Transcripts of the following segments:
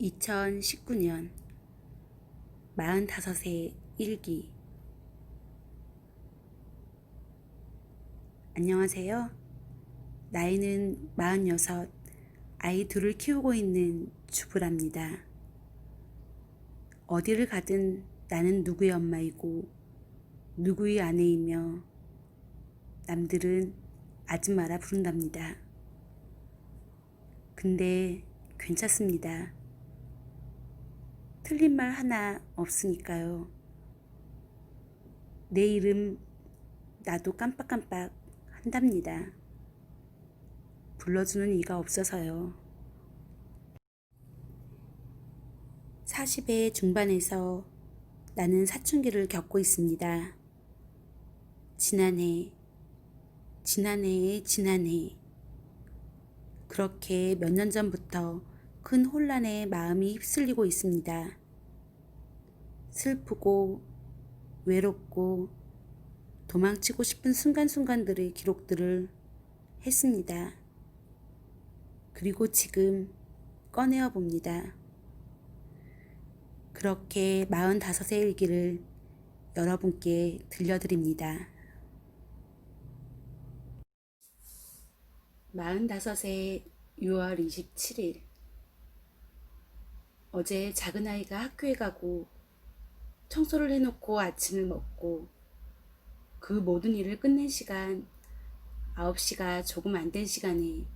2019년 45세 일기 안녕하세요. 나이는 46, 아이 둘을 키우고 있는 주부랍니다. 어디를 가든 나는 누구의 엄마이고 누구의 아내이며 남들은 아줌마라 부른답니다. 근데 괜찮습니다. 틀린 말 하나 없으니까요. 내 이름 나도 깜빡깜빡 한답니다. 불러주는 이가 없어서요. 40의 중반에서 나는 사춘기를 겪고 있습니다. 지난해, 지난해의 지난해. 그렇게 몇 년 전부터 큰 혼란에 마음이 휩쓸리고 있습니다. 슬프고 외롭고 도망치고 싶은 순간순간들의 기록들을 했습니다. 그리고 지금 꺼내어 봅니다. 그렇게 45의 일기를 여러분께 들려드립니다. 45세 6월 27일 어제 작은 아이가 학교에 가고 청소를 해놓고 아침을 먹고 그 모든 일을 끝낸 시간 9시가 조금 안 된 시간에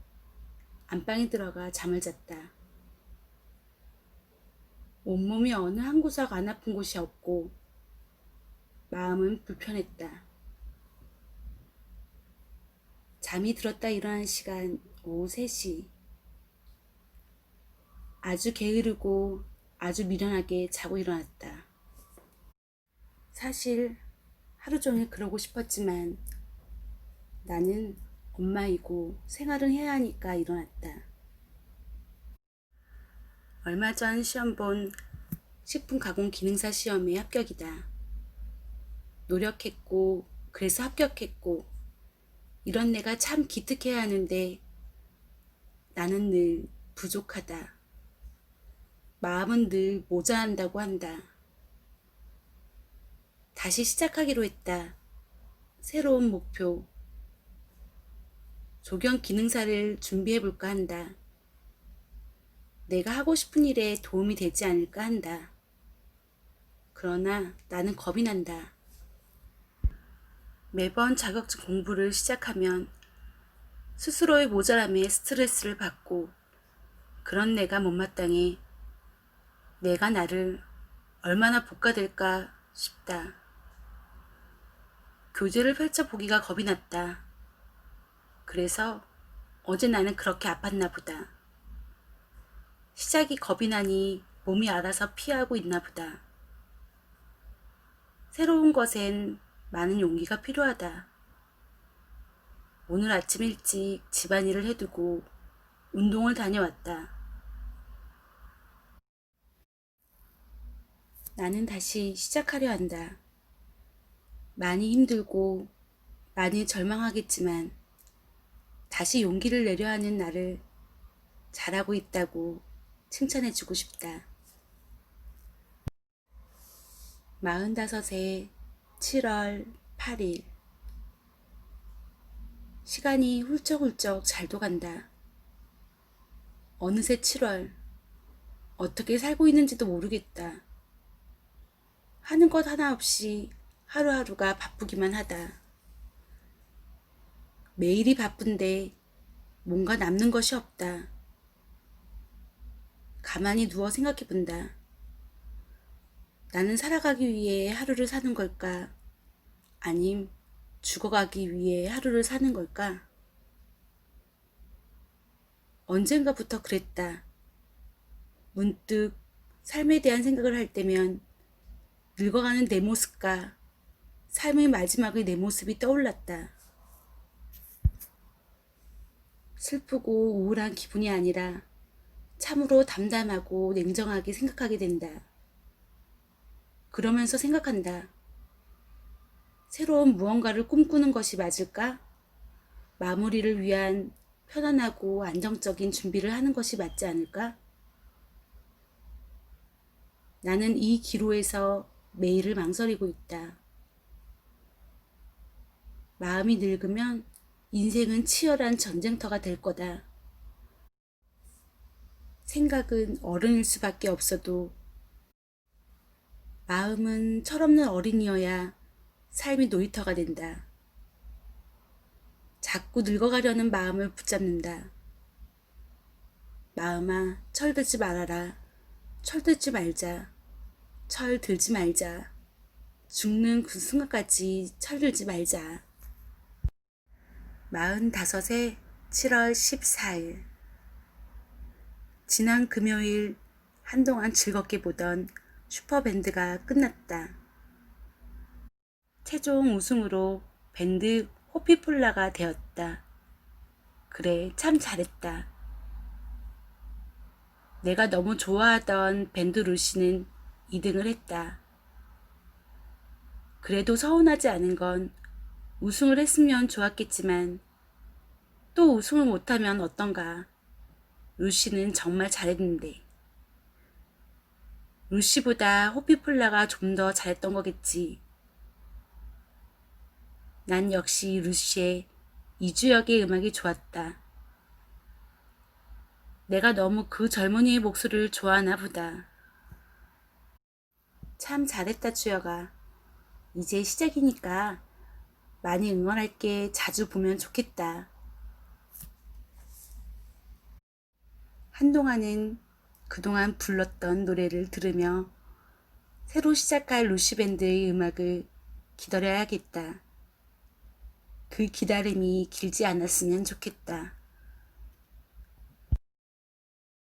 안방에 들어가 잠을 잤다. 온몸이 어느 한 구석 안 아픈 곳이 없고 마음은 불편했다. 잠이 들었다 일어난 시간 오후 3시. 아주 게으르고 아주 미련하게 자고 일어났다. 사실 하루 종일 그러고 싶었지만 나는 엄마이고 생활은 해야 하니까 일어났다. 얼마 전 시험 본 식품 가공 기능사 시험에 합격이다. 노력했고 그래서 합격했고 이런 내가 참 기특해야 하는데 나는 늘 부족하다. 마음은 늘 모자란다고 한다. 다시 시작하기로 했다. 새로운 목표. 조경 기능사를 준비해볼까 한다. 내가 하고 싶은 일에 도움이 되지 않을까 한다. 그러나 나는 겁이 난다. 매번 자격증 공부를 시작하면 스스로의 모자람에 스트레스를 받고 그런 내가 못마땅해 내가 나를 얼마나 볶아댈까 싶다. 교재를 펼쳐보기가 겁이 났다. 그래서 어제 나는 그렇게 아팠나 보다. 시작이 겁이 나니 몸이 알아서 피하고 있나 보다. 새로운 것엔 많은 용기가 필요하다. 오늘 아침 일찍 집안일을 해두고 운동을 다녀왔다. 나는 다시 시작하려 한다. 많이 힘들고 많이 절망하겠지만 다시 용기를 내려 하는 나를 잘하고 있다고 칭찬해주고 싶다. 45세 7월 8일 시간이 훌쩍훌쩍 잘도 간다. 어느새 7월 어떻게 살고 있는지도 모르겠다. 하는 것 하나 없이 하루하루가 바쁘기만 하다. 매일이 바쁜데 뭔가 남는 것이 없다. 가만히 누워 생각해 본다. 나는 살아가기 위해 하루를 사는 걸까? 아님 죽어가기 위해 하루를 사는 걸까? 언젠가부터 그랬다. 문득 삶에 대한 생각을 할 때면 늙어가는 내 모습과 삶의 마지막의 내 모습이 떠올랐다. 슬프고 우울한 기분이 아니라 참으로 담담하고 냉정하게 생각하게 된다. 그러면서 생각한다. 새로운 무언가를 꿈꾸는 것이 맞을까? 마무리를 위한 편안하고 안정적인 준비를 하는 것이 맞지 않을까? 나는 이 기로에서 매일을 망설이고 있다. 마음이 늙으면 인생은 치열한 전쟁터가 될 거다. 생각은 어른일 수밖에 없어도 마음은 철없는 어린이여야 삶이 놀이터가 된다. 자꾸 늙어가려는 마음을 붙잡는다. 마음아, 철들지 말아라. 철들지 말자. 철 들지 말자. 죽는 그 순간까지 철 들지 말자. 마흔다섯에 7월 14일. 지난 금요일 한동안 즐겁게 보던 슈퍼밴드가 끝났다. 최종 우승으로 밴드 호피폴라가 되었다. 그래, 참 잘했다. 내가 너무 좋아하던 밴드 루시는 2등을 했다. 그래도 서운하지 않은 건 우승을 했으면 좋았겠지만 또 우승을 못하면 어떤가. 루시는 정말 잘했는데. 루시보다 호피폴라가 좀 더 잘했던 거겠지. 난 역시 루시의 이주역의 음악이 좋았다. 내가 너무 그 젊은이의 목소리를 좋아하나 보다. 참 잘했다, 주혁아. 이제 시작이니까 많이 응원할게. 자주 보면 좋겠다. 한동안은 그동안 불렀던 노래를 들으며 새로 시작할 루시밴드의 음악을 기다려야겠다. 그 기다림이 길지 않았으면 좋겠다.